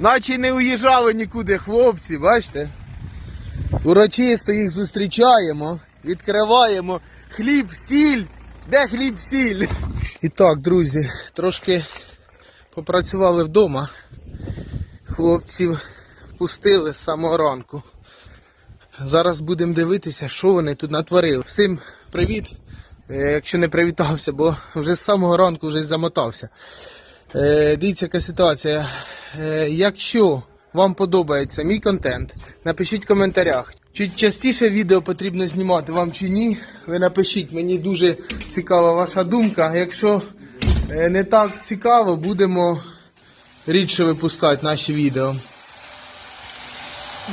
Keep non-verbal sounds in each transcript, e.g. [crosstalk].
Наче не уїжджали нікуди хлопці, бачите? Урочисто їх зустрічаємо, відкриваємо. Хліб, сіль. Де хліб, сіль? І так, друзі, трошки попрацювали вдома. Хлопців пустили з самого ранку. Зараз будемо дивитися, що вони тут натворили. Всім привіт. Е, Якщо не привітався, бо вже з самого ранку вже замотався. Е, Дивіться, яка ситуація. Е, Якщо вам подобається мій контент, напишіть в коментарях. Чи частіше відео потрібно знімати вам чи ні? Ви напишіть, мені дуже цікава ваша думка. Якщо е, не так цікаво, будемо рідше випускати наші відео.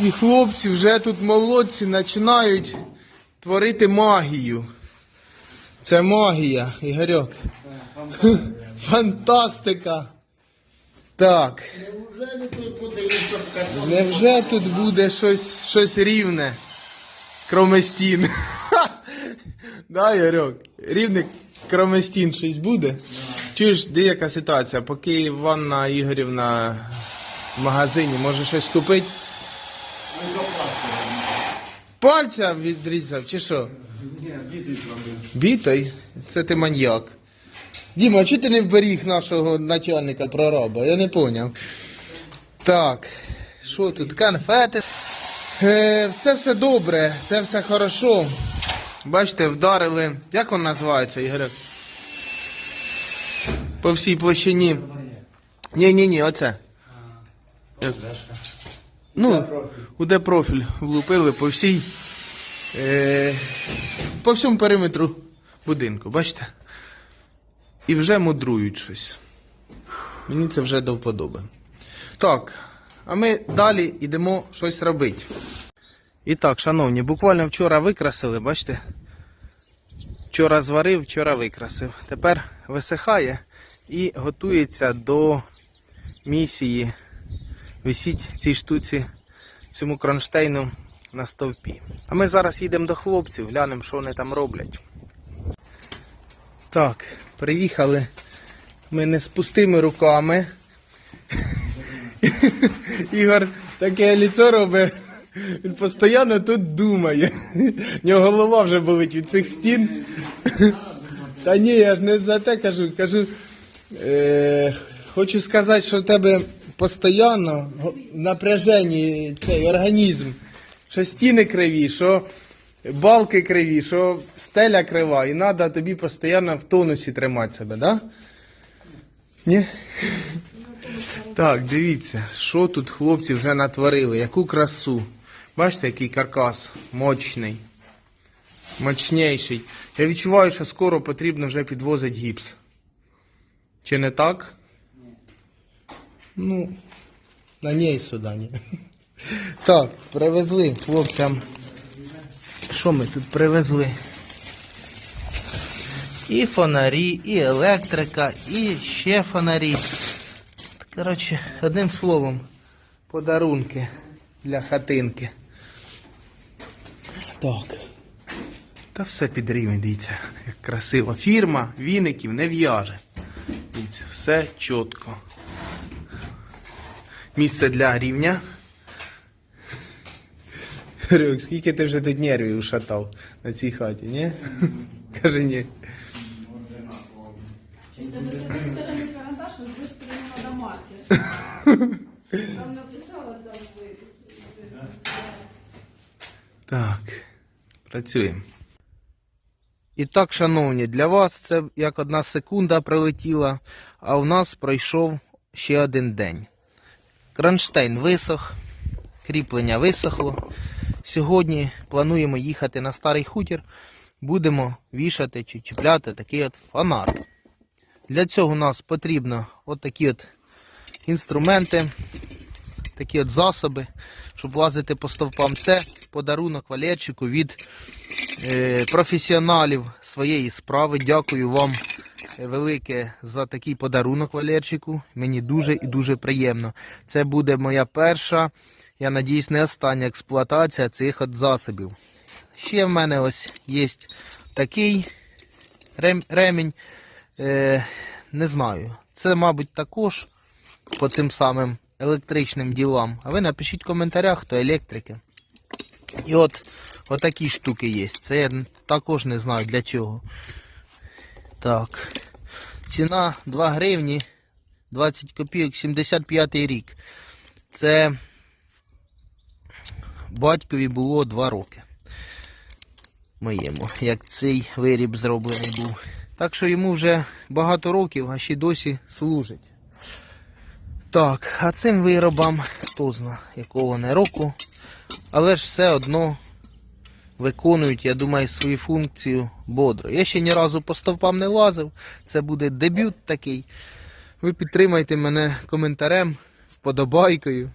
І хлопці вже тут молодці починають творити магію. Це магія, Ігорьок. [laughs] Фантастика. Так. Невже тут буде щось, щось рівне? Кроме стін. [laughs] Да, Ігорьок? Рівне кроме стін щось буде? Чуєш, де яка ситуація? Поки Ванна Ігорівна в магазині може щось купити? Пальця відрізав чи що? Бітий? Це ти маньяк. Діма, а чого ти не вберіг нашого начальника прораба? Я не поняв. Так, що тут? Конфети. Е, все все добре, це все хорошо. Бачите, вдарили. Як він називається, Ігорек? По всій площині. Ні, ні, ні, оце. Ну, у де профіль влупили по всій. Е, по всьому периметру будинку, бачите? І вже мудрують щось. Мені це вже до вподоби. Так, а ми далі йдемо щось робити. І так, шановні, буквально вчора викрасили, бачите? Вчора зварив, вчора викрасив. Тепер висихає і готується до місії висіть цій штуці, цьому кронштейну на стовпі. А ми зараз їдемо до хлопців, глянемо, що вони там роблять. Так, приїхали ми не з пустими руками. [laughs] Ігор таке ліцо робить. Він постійно тут думає. В нього голова вже болить від цих стін. Та ні, я ж не за те кажу. Кажу, е, хочу сказати, що в тебе постійно напряженні цей організм. Що стіни криві, що балки криві, що стеля крива, і треба тобі постійно в тонусі тримати себе, да? Ні? Так, дивіться, що тут хлопці вже натворили, яку красу. Бачите, який каркас мощний, мощніший. Я відчуваю, що скоро потрібно вже підвозити гіпс. Чи не так? Ну, на ній сюди. Ні. Так, привезли хлопцям. Що ми тут привезли? І фонарі, і електрика, і ще фонарі. Коротше, одним словом, подарунки для хатинки. Так. Та все під рівень, дивіться, як красиво. Фірма віників не в'яже. Дивіться, все чітко. Місце для рівня. Рюк, скільки ти вже тут нервів ушатав на цій хаті, ні? [laughs] Каже ні. С одной стороны карандаш, а с другой стороны надо маркер. Там написала, там вы. Так, працюємо. І так, шановні, для вас це як одна секунда прилетіла, а у нас пройшов ще один день. Кронштейн висох, кріплення висохло. Сьогодні плануємо їхати на старий хутір, будемо вішати чи чіпляти такий от фонар. Для цього нас потрібно от такі от інструменти, такі от засоби, щоб лазити по стовпам. Це подарунок Валерчику від е, професіоналів своєї справи. Дякую вам е, велике за такий подарунок Валерчику. Мені дуже і дуже приємно. Це буде моя перша, я надіюсь, не остання експлуатація цих от засобів. Ще в мене ось є такий ремінь. Е, не знаю. Це, мабуть, також по цим самим електричним ділам. А ви напишіть в коментарях, хто електрики. І от отакі штуки є. Це я також не знаю для чого. Так. Ціна 2 гривні 20 копійок, 75 рік. Це батькові було 2 роки. Моєму, як цей виріб зроблений був. Так що йому вже багато років, а ще досі служить. Так, а цим виробам хто зна, якого не року. Але ж все одно виконують, я думаю, свою функцію бодро. Я ще ні разу по стовпам не лазив. Це буде дебют такий. Ви підтримайте мене коментарем, вподобайкою.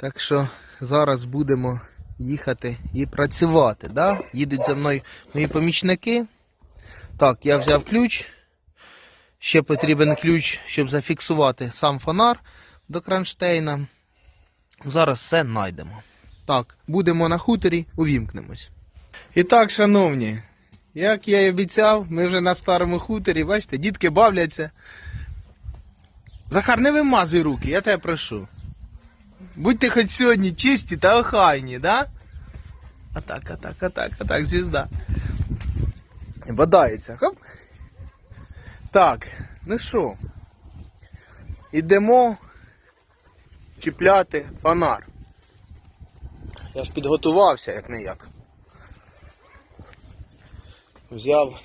Так що зараз будемо їхати і працювати. Да? Їдуть за мною мої помічники. Так, я взяв ключ. Ще потрібен ключ, щоб зафіксувати сам фонар до кронштейна. Зараз все знайдемо. Так, будемо на хуторі, увімкнемось. І так, шановні, як я і обіцяв, ми вже на старому хуторі, бачите, дітки бавляться. Захар, не вимазуй руки, я тебе прошу. Будьте хоч сьогодні чисті та охайні, да? Атак, атак, атак, атак, звізда. Бодається. Хоп. Так, ну що? Ідемо чіпляти фонар. Я ж підготувався, як не як. Взяв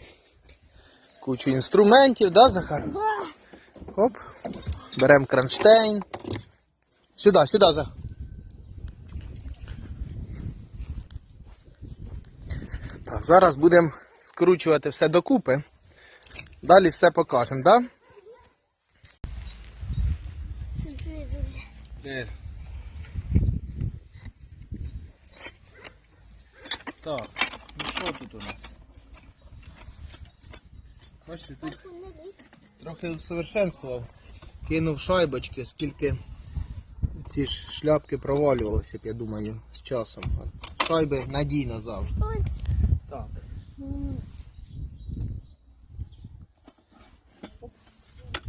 кучу інструментів, да, Захар? Хоп. Беремо кронштейн. Сюди, сюди, Захар. Так, зараз будемо скручувати все докупи. Далі все покажемо, так? Да? Так, ну що тут у нас? Бачите, тут трохи усовершенствував. Кинув шайбочки, скільки ці ж шляпки провалювалися б, я думаю, з часом. А Шайби надійно завжди. Так.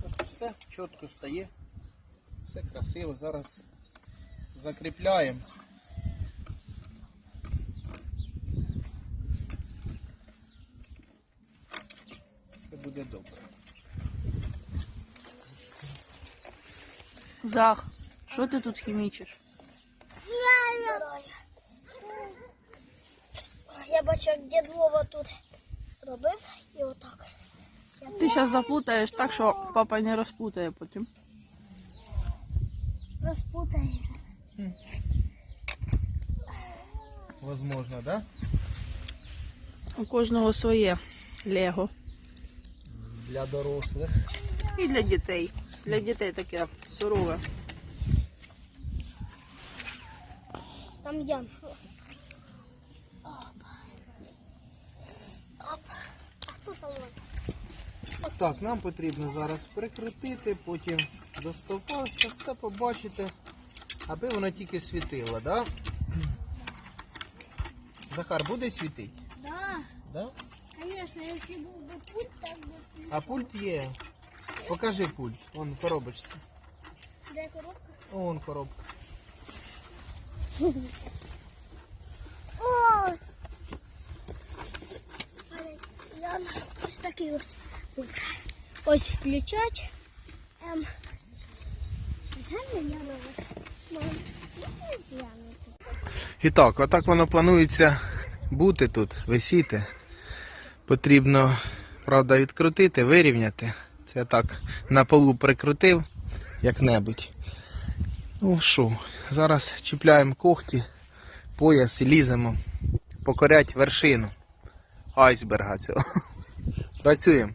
Так, Все чітко стає. Все красиво. Зараз закріпляємо. Все буде добре. Зах, що ти тут хімічиш? Я бачу, як дід Вова тут робив і отак. Ти зараз заплутаєш так, що папа не розплутає потім. Розпутає. Возможно, да? У кожного своє Лего. Для дорослих. І для дітей. Для дітей таке сурове. Там ям. Оп. А хто там? Так, нам потрібно зараз прикрутити, потім до стовпа, все побачите, аби воно тільки світило, да? Захар, буде світити? Да, Да? конечно, якщо був би пульт, так би світ. А пульт є. Покажи пульт. Вон коробочці. Де коробка? Вон коробка. О! Я ось такий ось. Ось, включать. Ем. І так, отак воно планується бути тут, висіти. Потрібно, правда, відкрутити, вирівняти. Це я так на полу прикрутив як-небудь. Ну що, зараз чіпляємо когті, пояс і ліземо покорять вершину айсберга цього. [laughs] Працюємо.